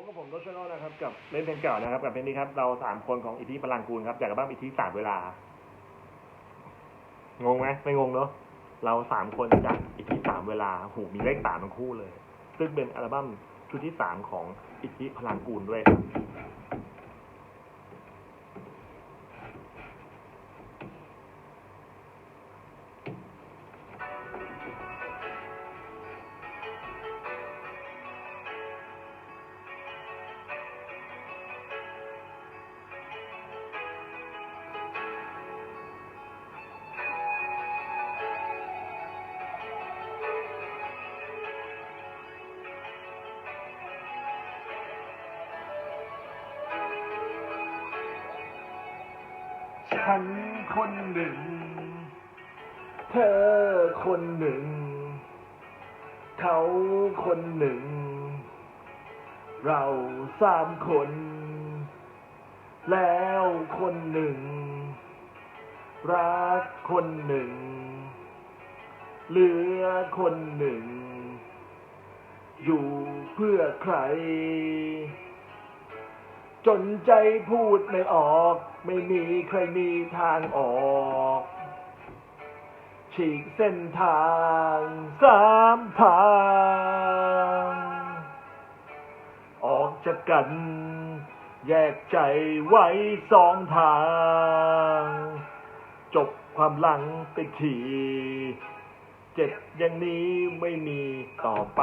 บกับผมโรชโนนะครับกับเล่นเพลงเก่านะครับ กับเพลงนี้ครับเราสามคนของอิทธิพลังกูลครับจากอัลบั้มอิทธิสามเวลางงไหมไม่งงเนอะเราสามคนจากอิทธิสามเวลาหูมีเลขสามทั้งคู่เลย ซึ่งเป็นอัลบั้มชุดที่สามของอิทธิพลังกูลด้วยครับ ฉันคนหนึ่ง เธอคนหนึ่ง เขาคนหนึ่ง เราสามคน แล้วคนหนึ่ง รักคนหนึ่ง เหลือคนหนึ่ง อยู่เพื่อใคร จนใจพูดไม่ออก ไม่มีใครมีทางออกฉีกเส้นทางสามทาง ออกจากกัน แยกใจไว้สองทาง จบความหลังไปทีเจ็บอย่างนี้ไม่มีต่อไป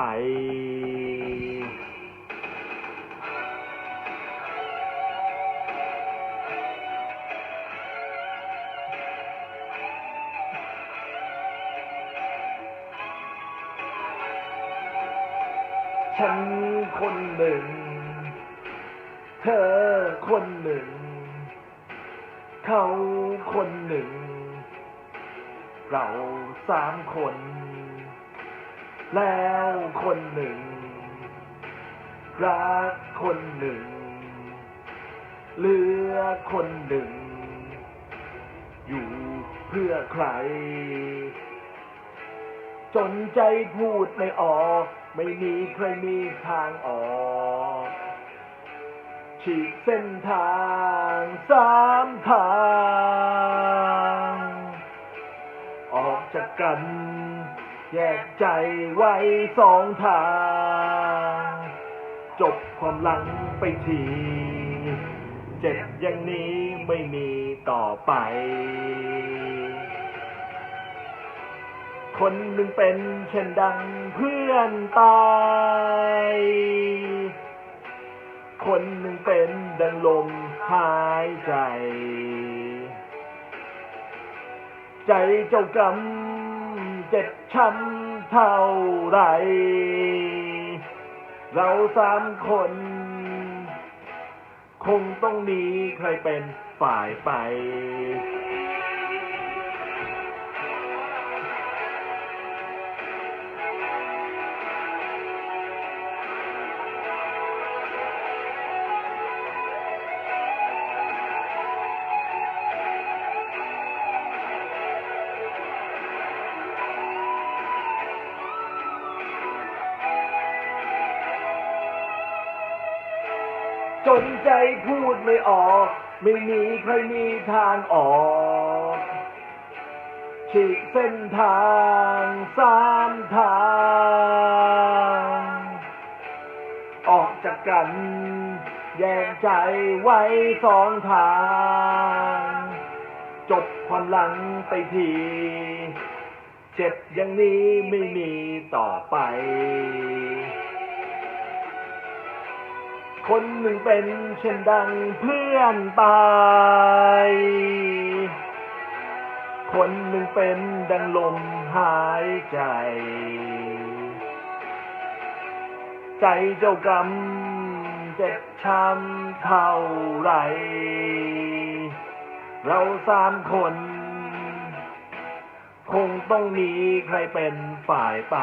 ฉันคนหนึ่ง เธอคนหนึ่ง เขาคนหนึ่ง เราสามคน แล้วคนหนึ่ง รักคนหนึ่ง เหลือคนหนึ่ง อยู่เพื่อใคร จนใจพูดไม่ออก ไม่มีใครมีทางออกฉีกเส้นทางสามทาง ออกจากกัน แยกใจไว้สองทาง จบความหลังไปที เจ็บอย่างนี้ไม่มีต่อไป คนหนึ่งเป็นเช่นดังเพื่อนตาย คนหนึ่งเป็นดังลมหายใจ ใจเจ้ากรรมเจ็บช้ำเท่าไร เราสามคน คงต้องมีใครเป็นฝ่ายไป จนใจพูดไม่ออก ไม่มีใครมีทางออกฉีกเส้นทางสามทาง ออกจากกัน แยกใจไว้สองทาง จบความหลังไปที เจ็บอย่างนี้ไม่มีต่อไป คนหนึ่งเป็นเช่นดังเพื่อนตาย คนหนึ่งเป็นดังลมหายใจ ใจเจ้ากรรมเจ็บช้ำเท่าไร เราสามคน คงต้องมีใครเป็นฝ่ายไป